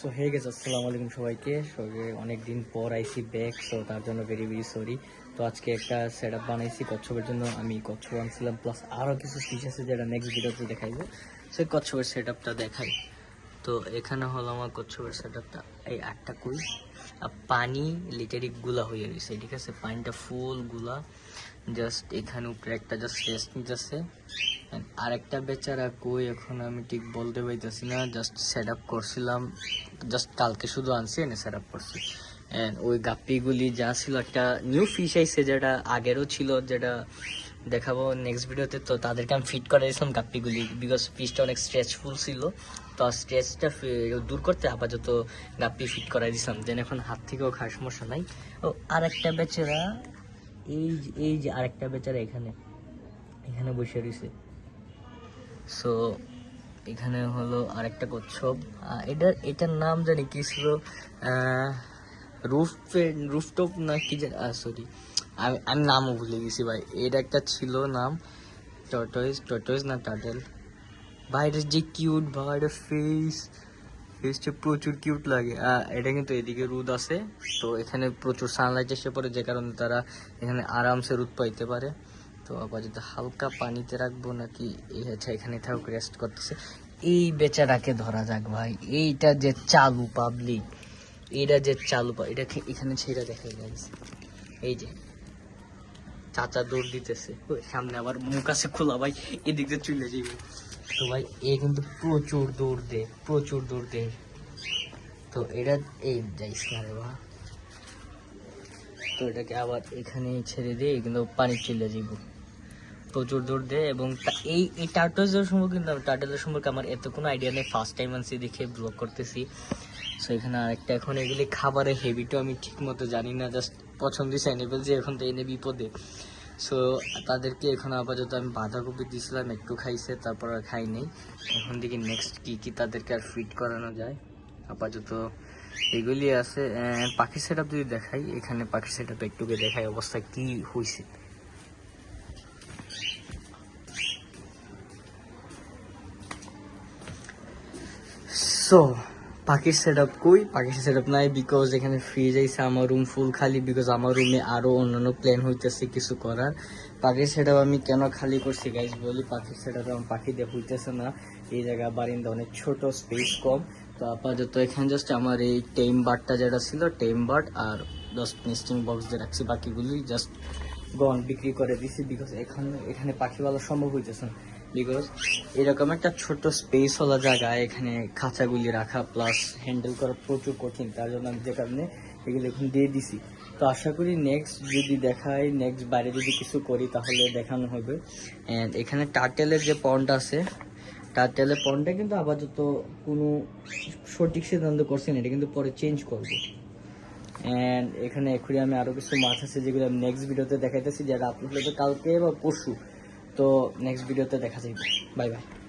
So hey গেছে আসসালামু আলাইকুম সবাইকে। সবাই অনেক দিন পর আইসি ব্যাক সো তার জন্য ভেরি ভেরি সরি তো আজকে একটা সেট আপ বানাইছি কচ্ছপের জন্য। আমি কচ্ছপ আনছিলাম প্লাস আরও কিছু স্টিচ আছে যেটা নেক্সট ভিডিওতে দেখাইবো। সেই কচ্ছপের সেট আপটা দেখাই। তো এখানে হলো আমার কচ্ছপের সেট এই আটটা কুই আর পানি লিটারি গুলা হয়ে গেছে, ঠিক আছে? পানিটা ফুলগুলা। জাস্ট এখানে উপরে একটা জাস্ট রেস্ট নিতেছে। আর একটা বেচারা কই এখন আমি ঠিক বলতে পাইতেছি না জাস্ট সেট আপ করছিলাম। জাস্ট কালকে শুধু আনছি, এনে সেট আপ করছি। And ওই গাপ্পিগুলি যা ছিল, একটা নিউ ফিশ আইছে যেটা আগেরও ছিল, যেটা দেখাবো নেক্সট ভিডিওতে তো তাদেরকে আমি ফিট করে দিয়েছিলাম গাপ্পিগুলি বিকজ ফিশটা অনেক স্ট্রেচফুল ছিল। তো স্ট্রেচটা দূর করতে আপাতত গাপ্পি ফিট করাই দিয়েছিলাম দেন এখন হাত থেকেও খাওয়ার সমস্যা নাই। ও আর একটা বেচারা, এই এই যে আরেকটা বেচারা এখানে এখানে বসে রয়েছে। সো এখানে হলো আরেকটা কচ্ছপ। এটার এটার নাম জানি কি ছিল? রুফ রুফটপ না কি সরি আমি আমি নামও ভুলে গেছি ভাই। এটা একটা ছিল নাম টর্টয়েস টর্টয়েস না টাটেল ভাই যে কিউট ভাই ফেস ফেসটা প্রচুর কিউট লাগে। এটা কিন্তু এদিকে রোদ আছে, তো এখানে প্রচুর সানলাইট এসে পড়ে, যে কারণে তারা এখানে আরামসে রোদ পাইতে পারে। তো আপাতত হালকা পানিতে রাখব নাকি, এই হচ্ছে এখানে থাকুক রেস্ট করতেছে। এই বেচারাকে ধরা যাক ভাই। এইটা যে চালু পাবলিক এইটা যে চালু পা- এটা এখানে ছেড়ে দেখা গেছে এই যে। চাচা দৌড় দিতেছে। সামনে আবার মুখ আছে খোলা, ভাই। এদিক দিয়ে চলে যাইব। তো ভাই, এ কিন্তু প্রচুর দৌড় দে, প্রচুর দৌড় দে। তো এটা এই যাইস না রে বা তো এটাকে আবার এখানে ছেড়ে দিয়ে কিন্তু পানি চলে যাইব। প্রচুর দৌড় দেয় এবং এই এই টার্টলসের সম্পর্কে কিন্তু টার্টলের সম্পর্কে আমার এত কোনো আইডিয়া নেই। ফার্স্ট টাইম আনছি দেখে ব্লগ করতেছি। সো এখানে আরেকটা, এখন এগুলি খাবারের হেবিটও আমি ঠিক মতো জানি না জাস্ট পছন্দ চাইনি যে এখন তো এনে বিপদে। সো তাদেরকে এখন আপাতত আমি বাঁধাকপি দিয়েছিলাম একটু খাইছে, তারপর আর খাই নেই। এখন দেখি নেক্সট কি কি তাদেরকে আর ফিট করানো যায়। আপাতত এগুলি আছে পাখির সেট যদি দেখাই, এখানে পাখির সেট আপ একটুকে দেখাই অবস্থা কি হয়েছে সো পাখির সেট আপ কই? পাখির সেট আপ নাই বিকজ এখানে ফ্রিজ আইছে আমার রুম ফুল খালি বিকজ আমার রুমে আরও অন্যান্য প্ল্যান হইতেছে কিছু করার। পাখির সেট আমি কেন খালি করছি গাইজ বলি? পাখির সেট আপ আমার পাখি দিয়ে হইতেছে না। এই জায়গা বারিন্দা অনেক ছোট স্পেস কম। তো আপাতত এখানে জাস্ট আমার এই টেম বার্ডটা যেটা ছিল টেম বার্ড আর জাস্ট নেস্টিং বক্স দিয়ে রাখছি বাকিগুলি। জাস্ট গন বিক্রি করে দিছি বিকজ এখানে এখানে পাখি পালা সম্ভব হইতেছে না। বিকজ এরকম একটা ছোট স্পেস হলা জায়গায় এখানে খাঁচাগুলি রাখা প্লাস হ্যান্ডেল করা প্রচুর কঠিন, তার জন্য আমি যে কারণে এগুলো এখন দিয়ে দিছি। তো আশা করি নেক্সট যদি দেখাই নেক্সট বাইরে যদি কিছু করি, তাহলে দেখানো হবে। অ্যান্ড এখানে টার্টেলের যে পন্ড আছে টার্টেলের পন্ডটা কিন্তু আপাতত কোনো সঠিক সিদ্ধান্ত করছে না, এটা কিন্তু পরে চেঞ্জ করব। অ্যান্ড এখানে এখুরি আমি আরও কিছু মাছ আছে, যেগুলো আমি নেক্সট ভিডিওতে দেখাইতেছি, যারা হবে কালকে বা পরশু। তো নেক্সট ভিডিওতে দেখা যাবে বাই বাই